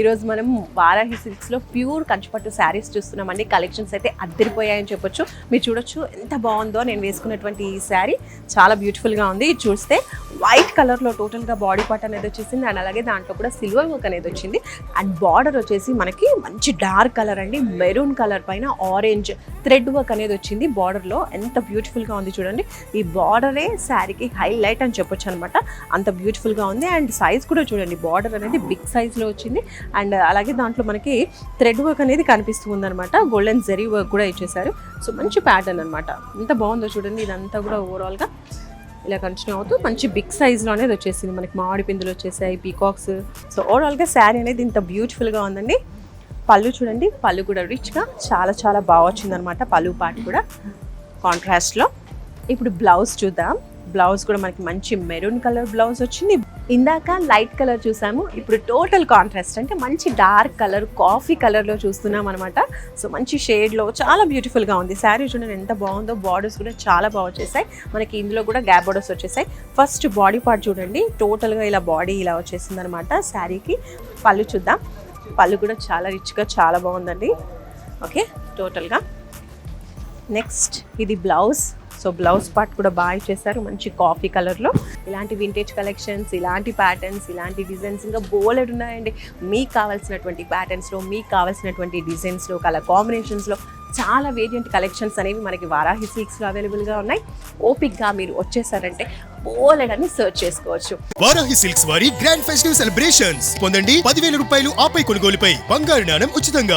ఈరోజు మనం వారాహి సిల్క్స్లో ప్యూర్ కంచిపట్టు శారీస్ చూస్తున్నామండి. కలెక్షన్స్ అయితే అద్దరిపోయాయని చెప్పొచ్చు. మీరు చూడొచ్చు ఎంత బాగుందో. నేను వేసుకున్నటువంటి ఈ శారీ చాలా బ్యూటిఫుల్గా ఉంది. చూస్తే వైట్ కలర్లో టోటల్గా బాడీ పార్ట్ అనేది వచ్చేసింది. అండ్ అలాగే దాంట్లో కూడా సిల్వర్ వర్క్ అనేది వచ్చింది. అండ్ బార్డర్ వచ్చేసి మనకి మంచి డార్క్ కలర్ అండి. మెరూన్ కలర్ పైన ఆరెంజ్ థ్రెడ్ వర్క్ అనేది వచ్చింది బార్డర్లో. ఎంత బ్యూటిఫుల్గా ఉంది చూడండి. ఈ బార్డరే శారీకి హైలైట్ అని చెప్పొచ్చు అనమాట. అంత బ్యూటిఫుల్గా ఉంది. అండ్ సైజ్ కూడా చూడండి. బార్డర్ అనేది బిగ్ సైజ్లో వచ్చింది. అండ్ అలాగే దాంట్లో మనకి థ్రెడ్ వర్క్ అనేది కనిపిస్తుంది అనమాట గోల్డెన్ జెరీ వర్క్ కూడా ఇచ్చేసారు సో మంచి ప్యాటర్న్ అనమాట. ఎంత బాగుందో చూడండి. ఇదంతా కూడా ఓవరాల్గా ఇలా కంటిన్యూ అవుతూ మంచి బిగ్ సైజ్లో అనేది వచ్చేసింది. మనకి మామిడి పిందులు వచ్చేసాయి పీకాక్స్. సో ఓవరాల్గా శారీ అనేది ఇంత బ్యూటిఫుల్గా ఉందండి. పళ్ళు చూడండి పళ్ళు కూడా రిచ్గా చాలా చాలా బాగా వచ్చిందనమాట పళ్ళు పాటు కూడా. కాంట్రాస్ట్లో ఇప్పుడు బ్లౌజ్ చూద్దాం. బ్లౌజ్ కూడా మనకి మంచి మెరూన్ కలర్ బ్లౌజ్ వచ్చింది. ఇందాక లైట్ కలర్ చూసాము ఇప్పుడు టోటల్ కాంట్రాస్ట్ అంటే మంచి డార్క్ కలర్ కాఫీ కలర్లో చూస్తున్నాం అనమాట సో మంచి షేడ్లో చాలా బ్యూటిఫుల్గా ఉంది. శారీ చూడండి ఎంత బాగుందో బార్డర్స్ కూడా చాలా బాగా వచ్చేసాయి. మనకి ఇందులో కూడా గ్యాప్ బార్డర్స్ వచ్చేసాయి. ఫస్ట్ బాడీ పార్ట్ చూడండి టోటల్గా ఇలా బాడీ ఇలా వచ్చేసింది అనమాట శారీకి. పళ్ళు చూద్దాం. పళ్ళు కూడా చాలా రిచ్గా చాలా బాగుందండి. ఓకే టోటల్గా నెక్స్ట్ ఇది బ్లౌజ్ సో బ్లౌజ్ పార్ట్ కూడా బాగా ఇచ్చేసారు. మంచి కాఫీ కలర్లో ఇలాంటి వింటేజ్ కలెక్షన్స్ ఇలాంటి ప్యాటర్న్స్ ఇలాంటి డిజైన్స్ ఇంకా బోలెడ్ ఉన్నాయండి. మీకు కావాల్సినటువంటి ప్యాటర్న్స్లో మీకు కావాల్సినటువంటి డిజైన్స్లో కలర్ కాంబినేషన్స్లో చాలా వేరియంట్ కలెక్షన్స్ అనేవి మనకి వారాహి సిల్క్స్లో అవైలబుల్గా ఉన్నాయి. ఓపిక్గా మీరు వచ్చేసారంటే బోలెడ్ అని సెర్చ్ చేసుకోవచ్చు. వారాహి సిల్క్స్ వారి గ్రాండ్ ఫెస్టివ్ సెలబ్రేషన్స్ పొందండి పదివేల రూపాయలు ఆపై కొనుగోలుపై. బంగారు నాణం ఉచితంగా.